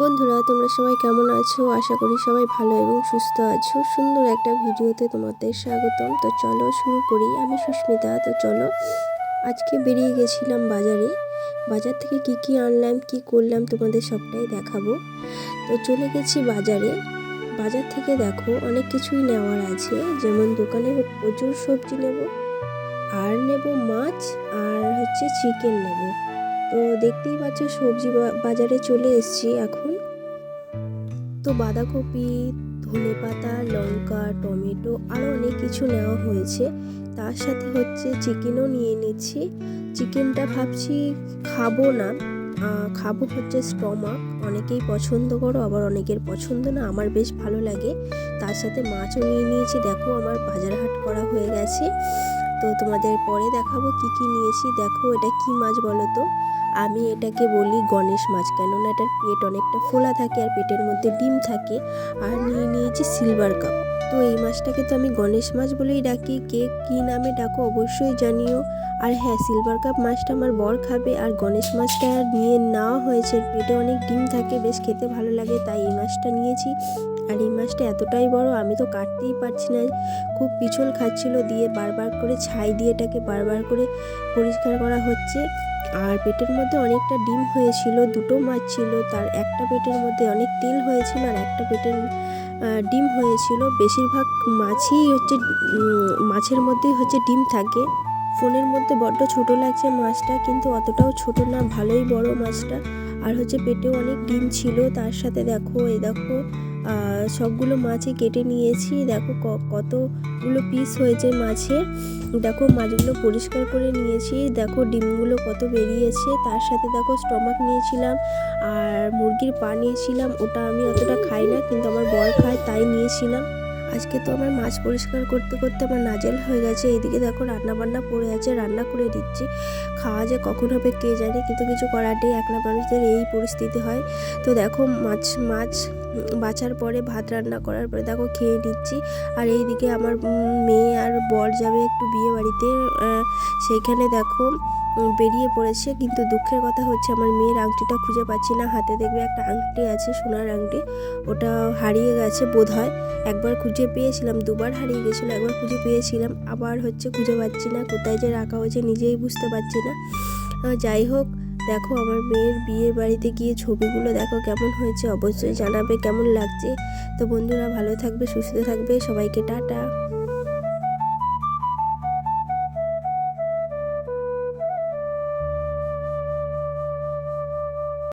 বন্ধুরা, তোমরা সবাই কেমন আছো? আশা করি সবাই ভালো এবং সুস্থ আছো। সুন্দর একটা ভিডিওতে তোমাদের স্বাগতম। তো চলো শুরু করি। আমি সুস্মিতা। তো চলো, আজকে বেরিয়ে গেছিলাম বাজারে। বাজার থেকে কি কি আনলাম, কি করলাম তোমাদের সবটাই দেখাবো। তো চলে গেছি বাজারে। বাজার থেকে দেখো, অনেক কিছুই নেওয়ার আছে। যেমন দোকানে প্রচুর সবজি নেব। আর নেব মাছ, আর হচ্ছে চিকেন নেব। তো দেখতেই পাচ্ছ সবজি বাজারে চলে এসেছি এখন। তো বাঁধাকপি ধনে পাতা লঙ্কা, টমেটো আরও অনেক কিছু নেওয়া হয়েছে। তার সাথে হচ্ছে চিকেনও নিয়ে নিচ্ছি চিকেনটা ভাবছি খাব না। খাব হচ্ছে স্টমাক অনেকেই পছন্দ করো, আবার অনেকের পছন্দ না। আমার বেশ ভালো লাগে। তার সাথে মাছও নিয়ে নিয়েছি। দেখো আমার বাজার হাট করা হয়ে গেছে। তো তোমাদের পরে দেখাবো কি কি নিয়েছি। দেখো এটা কি মাছ বলো তো? আমি এটাকে বলি গণেশ মাছ। কেননা এটার পেট অনেকটা ফোলা থাকে আর পেটের মধ্যে ডিম থাকে। আর নিয়ে নিয়েছি সিলভার কাপ। তো এই মাছটাকে তো আমি গণেশ মাছ বলেই ডাকি। কে কী নামে ডাকো অবশ্যই জানিও। আর হ্যাঁ সিলভার কাপ মাছটা আমার বর খাবে। আর গণেশ মাছটা নিয়ে নেওয়া হয়েছে। পেটে অনেক ডিম থাকে, বেশ খেতে ভালো লাগে, তাই এই মাছটা নিয়েছি। আর এই মাছটা এতটাই বড়, আমি তো কাটতেই পারছি না। খুব পিছল খাচ্ছিল, দিয়ে বারবার করে ছাই দিয়ে এটাকে বারবার করে পরিষ্কার করা হচ্ছে। আর পেটের মধ্যে অনেকটা ডিম হয়েছিল, দুটো মাছ ছিল, তার একটা পেটের মধ্যে অনেক তেল হয়েছিল আর একটা পেটের ডিম হয়েছিল। বেশিরভাগ মাছই হচ্ছে মাছের মধ্যেই হচ্ছে ডিম থাকে। ফোনের মধ্যে বড্ড ছোট লাগছে মাছটা, কিন্তু অতটাও ছোট না, ভালোই বড় মাছটা। আর হচ্ছে পেটেও অনেক ডিম ছিল, তার সাথে দেখো এই দেখো সবগুলো মাছে কেটে নিয়েছি। দেখো কতগুলো পিস হয়েছে মাছে দেখো মাছগুলো পরিষ্কার করে নিয়েছি। দেখো ডিমগুলো কত বেরিয়েছে। তার সাথে দেখো স্টমাক নিয়েছিলাম আর মুরগির পা নিয়েছিলাম। ওটা আমি অতটা খাই না, কিন্তু আমার বর খায়, তাই নিয়েছিলাম। আজকে তো আমার মাছ পরিষ্কার করতে করতে আমার নাজেল হয়ে গেছে। এইদিকে দেখো রান্না বান্না পড়ে আছে, রান্না করে দিচ্ছি। খাওয়া যে কখন হবে কে জানে, কিন্তু কিছু করার নেই, একলা মানুষদের এই পরিস্থিতি হয়। তো দেখো মাছ মাছ বাছার পরে ভাত রান্না করার পরে দেখো খেয়ে নিচ্ছি। আর এইদিকে আমার মেয়ে আর বর যাবে একটু বিয়ে বাড়িতে সেইখানে দেখো বেরিয়ে পড়েছে। কিন্তু দুঃখের কথা হচ্ছে, আমার মেয়ের আংটিটা খুঁজে পাচ্ছি না। হাতে দেখবে একটা আংটি আছে, সোনার আংটি। ওটা হারিয়ে গেছে বোধ হয় একবার খুঁজে পেয়েছিলাম, দুবার হারিয়ে গেছিল, একবার খুঁজে পেয়েছিলাম। আবার হচ্ছে খুঁজে পাচ্ছি না, কোথায় যে রাখা হয়েছে নিজেই বুঝতে পারছি না। যাই হোক, দেখো আমার মেয়ের বিয়ের বাড়িতে গিয়ে ছবিগুলো দেখো কেমন হয়েছে। অবশ্যই জানাবে কেমন লাগছে। তো বন্ধুরা, ভালো থাকবে, সুস্থ থাকবে। সবাইকে টাটা।